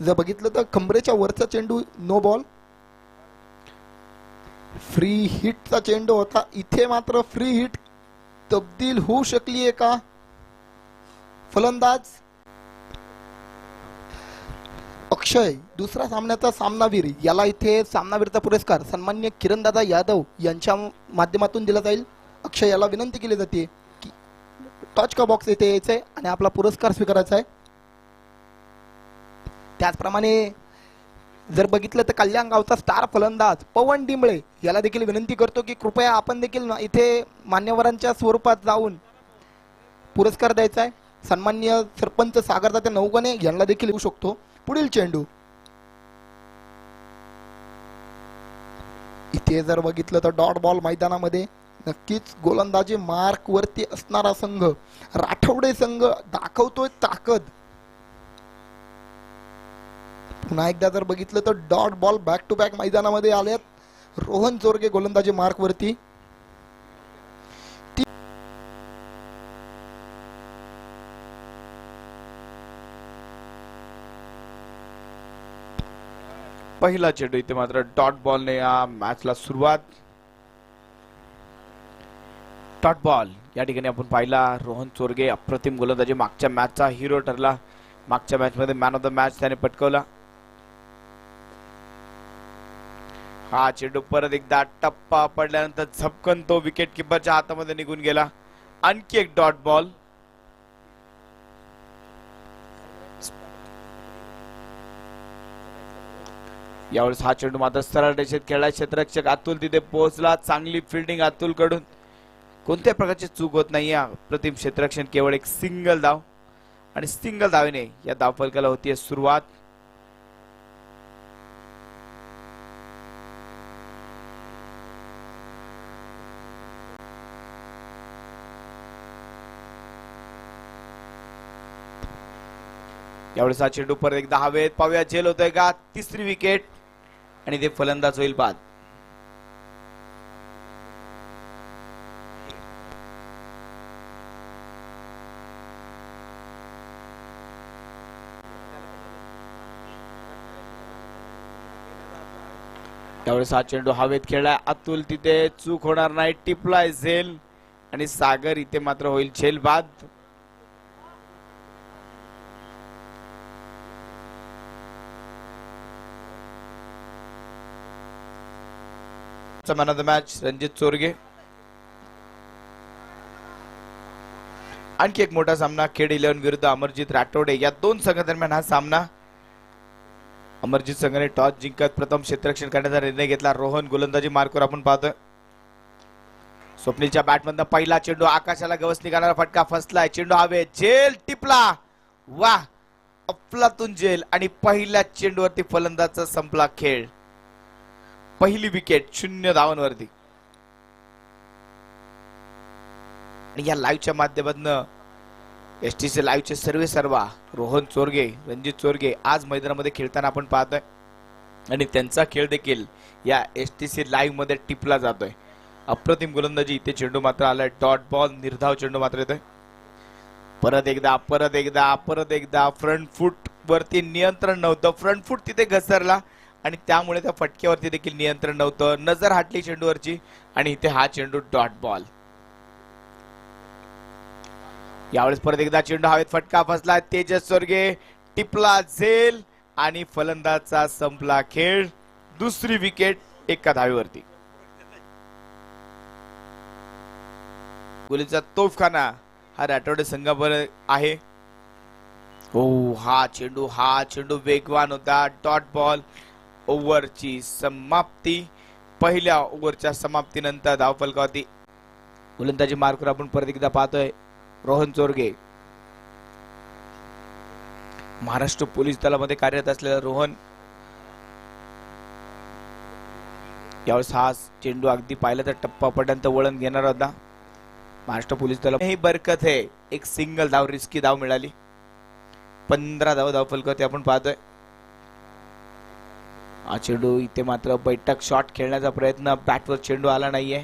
जर बघितलं तर कमरेच्या वरचा चेंडू नो बॉल फ्री हिटचा चेंडू होता. इथे मात्र फ्री हिट तब्दील होऊ शकली आहे का? फलंदाज. अक्षय दुसरा सामन्याचा सामनावीर. याला इथे सामनावीरचा पुरस्कार. सन्मान्य किरणदादा यादव यांच्या माध्यमातून दिला जाईल. अक्षय याला विनंती केली जाते की टॉच का बॉक्स येथे यायचं आहे आणि आपला पुरस्कार स्वीकारायचा आहे. त्याचप्रमाणे जर बघितलं तर कल्याण गावचा स्टार फलंदाज पवन डिंबळे याला देखील विनंती करतो की कृपया आपण देखील ना इथे मान्यवरांच्या स्वरूपात जाऊन पुरस्कार द्यायचा आहे. सन्मान्य सरपंच सागरदाते नौगणे यांना देखील येऊ शकतो. पुढील चेंडू. इथे जर बघितलं तर डॉट बॉल मैदानामध्ये नक्कीच गोलंदाजी मार्क वरती असणारा संघ. राठवडे संघ दाखवतोय ताकद. पुन्हा एकदा जर बघितलं तर dot ball back to back मैदानामध्ये आलेत रोहन चोरगे गोलंदाजी मार्कवरती पहिला चेंडू इथे मात्र डॉट बॉलने या मॅचला सुरुवात. डॉट बॉल या ठिकाणी आपण पाहिला. रोहन चोरगे अप्रतिम गोलंदाजी मागच्या मॅचचा हिरो ठरला. मागच्या मॅचमध्ये मॅन ऑफ द मॅच त्याने पटकवला. हा चेंडू परत एकदा टप्पा पडल्यानंतर झपकन तो विकेट किपरच्या हातामध्ये निघून गेला. आणखी एक डॉट बॉल यावेळेस हा चेंडू मात्र सरळ रेषेत खेळला. क्षेत्ररक्षक अतुल तिथे पोहोचला. चांगली फिल्डिंग अतुलकडून कोणत्या प्रकारची चूक होत नाही प्रतिम क्षेत्ररक्षण केवळ एक सिंगल धाव. आणि सिंगल धावेने या धावफलकाला होतीये सुरुवात. यावेळेस हा चेंडू परत एकदा हवेत. पाहूया झेल होतोय का? तिसरी विकेट आणि ते फलंदाज होईल बाद. त्यावेळेस हा चेंडू हवेत खेळला. अतुल तिथे चूक होणार नाही. टिपलाय झेल. आणि सागर इथे मात्र होईल झेल बाद. Man of the match Ranjit Chorge आणखी एक मोठा सामना खेड इलेव्हन विरुद्ध अमरजित राठोडे या दोन संघादरम्यान हा सामना अमरजित संघाने टॉस जिंकत प्रथम क्षेत्ररक्षण करण्याचा निर्णय घेतला रोहन गोलंदाजी मार्कवर आपण पाहतोय स्वप्नीलच्या बॅटमधनं पहिला चेंडू आकाशाला गवस निघाणारा फटका फसलाय चेंडू हवे झेल टिपला वा अफलातून झेल आणि पहिल्या चेंडूवरती फलंदाजचा संपला खेळ पहिली विकेट शून्य धावांवरती आणि या लाईव्हच्या माध्यमातून एस टी सी लाईव्हचे सर्वे सर्वा रोहन चोरगे रणजित चोरगे आज मैदानामध्ये खेळताना आपण पाहतोय. आणि त्यांचा खेळ देखील या एस टी सी लाईव्हमध्ये टिपला जातोय. अप्रतिम गोलंदाजी इथे चेंडू मात्र आलाय. डॉट बॉल निर्धाव चेंडू मात्र येतोय. परत एकदा परत एकदा परत एकदा फ्रंट फूट वरती नियंत्रण नव्हतं. फ्रंट फूट तिथे घसरला. आणि त्यामुळे त्या फटक्यावरती देखील नियंत्रण नव्हतं. नजर हटली चेंडूवरची आणि इथे हा चेंडू डॉट बॉल. यावेळेस परत एकदा चेंडू हवेत फटका फसला तेजस स्वर्गे टिपला झेल आणि फलंदाजचा संपला खेळ. दुसरी विकेट एका धावेवरती. गोलीचा तोफखाना हा राठोडे संघावर आहे. हो हा चेंडू हा चेंडू वेगवान होता. Dot ball. ओव्हरची समाप्ती पहिल्या ओव्हरच्या समाप्तीनंतर धावफलकावरती गोलंदाजी मार्कवर आपण परत एकदा पाहतोय रोहन चोरगे महाराष्ट्र पोलीस दलामध्ये कार्यरत असलेला रोहन यावेळेस हा चेंडू अगदी पाहिला तर टप्पापर्यंत वळण घेणार होता. महाराष्ट्र पोलीस दला ही बरकत आहे. एक सिंगल धाव रिस्की धाव मिळाली. पंधरा धाव धाव फलकावरती आपण पाहतोय. हा चेंडू इथे मात्र बैठक शॉट खेळण्याचा प्रयत्न. बॅटवर चेंडू आला नाहीये.